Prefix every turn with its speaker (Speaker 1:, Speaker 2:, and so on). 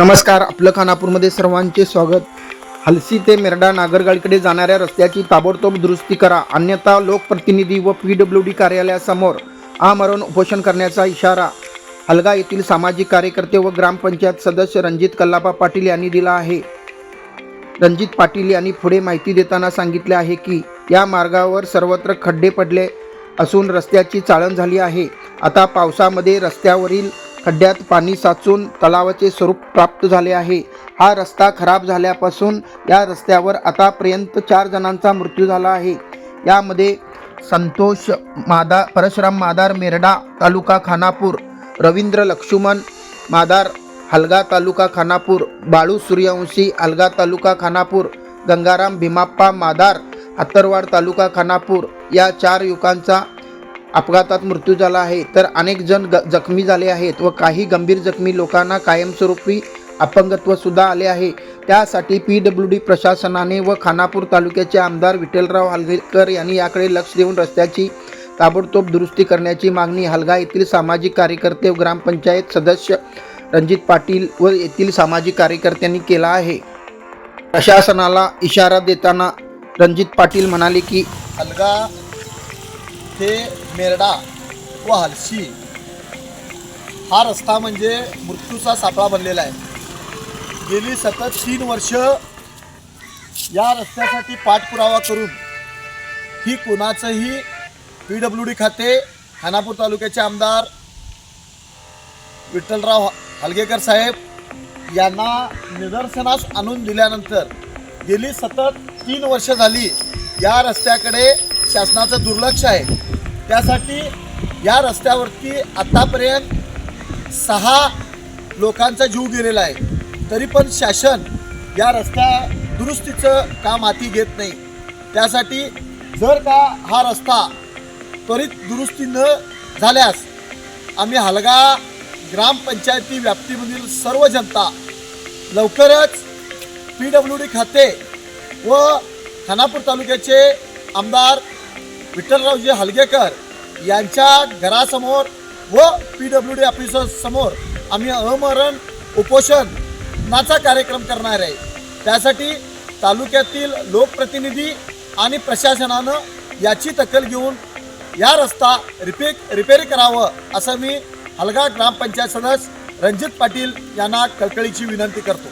Speaker 1: नमस्कार आपलं खानापूरमध्ये सर्वांचे स्वागत. हलसी ते मेरडा नागरगाडीकडे जाणाऱ्या रस्त्याची ताबडतोब दुरुस्ती करा. अन्यथा लोकप्रतिनिधी व पी डब्ल्यू डी कार्यालयासमोर आमरण उपोषण करण्याचा इशारा हलगा येथील सामाजिक कार्यकर्ते व ग्रामपंचायत सदस्य रणजित कल्लापा पाटील यांनी दिला आहे. रणजित पाटील यांनी पुढे माहिती देताना सांगितले आहे की या मार्गावर सर्वत्र खड्डे पडले असून रस्त्याची चाळण झाली आहे. आता पावसामध्ये रस्त्यावरील खड्ड्यात पाणी साचून तलावाचे स्वरूप प्राप्त झाले आहे. हा रस्ता खराब झाल्यापासून या रस्त्यावर आतापर्यंत चार जणांचा मृत्यू झाला आहे. यामध्ये संतोष मादा परशुराम मादार मेरडा तालुका खानापूर रवींद्र लक्ष्मण मादार हलगा तालुका खानापूर बाळू सूर्यवंशी हलगा तालुका खानापूर गंगाराम भीमाप्पा मादार हातरवाड तालुका खानापूर या चार युवकांचा अपघातात मृत्यू झाला आहे. तर अनेक जण ग जखमी झाले आहेत व काही गंभीर जखमी लोकांना कायमस्वरूपी अपंगत्व सुद्धा आले आहे. त्यासाठी पी डब्ल्यू डी प्रशासनाने व खानापूर तालुक्याचे आमदार विठ्ठलराव हलगेकर यांनी याकडे लक्ष देऊन रस्त्याची ताबडतोब दुरुस्ती करण्याची मागणी हलगा येथील सामाजिक कार्यकर्ते व ग्रामपंचायत सदस्य रणजित पाटील व येथील सामाजिक कार्यकर्त्यांनी केला आहे. प्रशासनाला इशारा देताना रणजित पाटील म्हणाले की
Speaker 2: हलगा ते मेरडा व हलशी. हा रस्ता म्हणजे मृत्यूचा सापळा बनलेला आहे. गेली सतत तीन वर्ष या रस्त्यासाठी पाठपुरावा करून ही कोणाचंही पी डब्ल्यू डी खाते खानापूर तालुक्याचे आमदार विठ्ठलराव हलगेकर साहेब यांना निदर्शनास आणून दिल्यानंतर गेली सतत तीन वर्ष झाली या रस्त्याकडे शासनाचं दुर्लक्ष आहे. त्यासाठी या रस्त्यावरती आत्तापर्यंत सहा लोकांचा जीव गेलेला आहे. तरी पण शासन या रस्त्या दुरुस्तीचं काम हाती घेत नाही? त्यासाठी जर का हा रस्ता त्वरित दुरुस्ती न झाल्यास आम्ही हलगा ग्रामपंचायती व्याप्तीमधील सर्व जनता लवकरच पी डब्ल्यू डी खाते व खानापूर तालुक्याचे आमदार विठ्ठलरावजी हलगेकर यांच्या घरासमोर व पी डब्ल्यू डी ऑफिसर्ससमोर आम्ही अमरण उपोषणाचा कार्यक्रम करणार आहे. त्यासाठी तालुक्यातील लोकप्रतिनिधी आणि प्रशासनानं याची दखल घेऊन या रस्ता रिपे रिपेअर करावं असं मी हलगा ग्रामपंचायत सदस्य रणजित पाटील यांना कळकळीची विनंती करतो.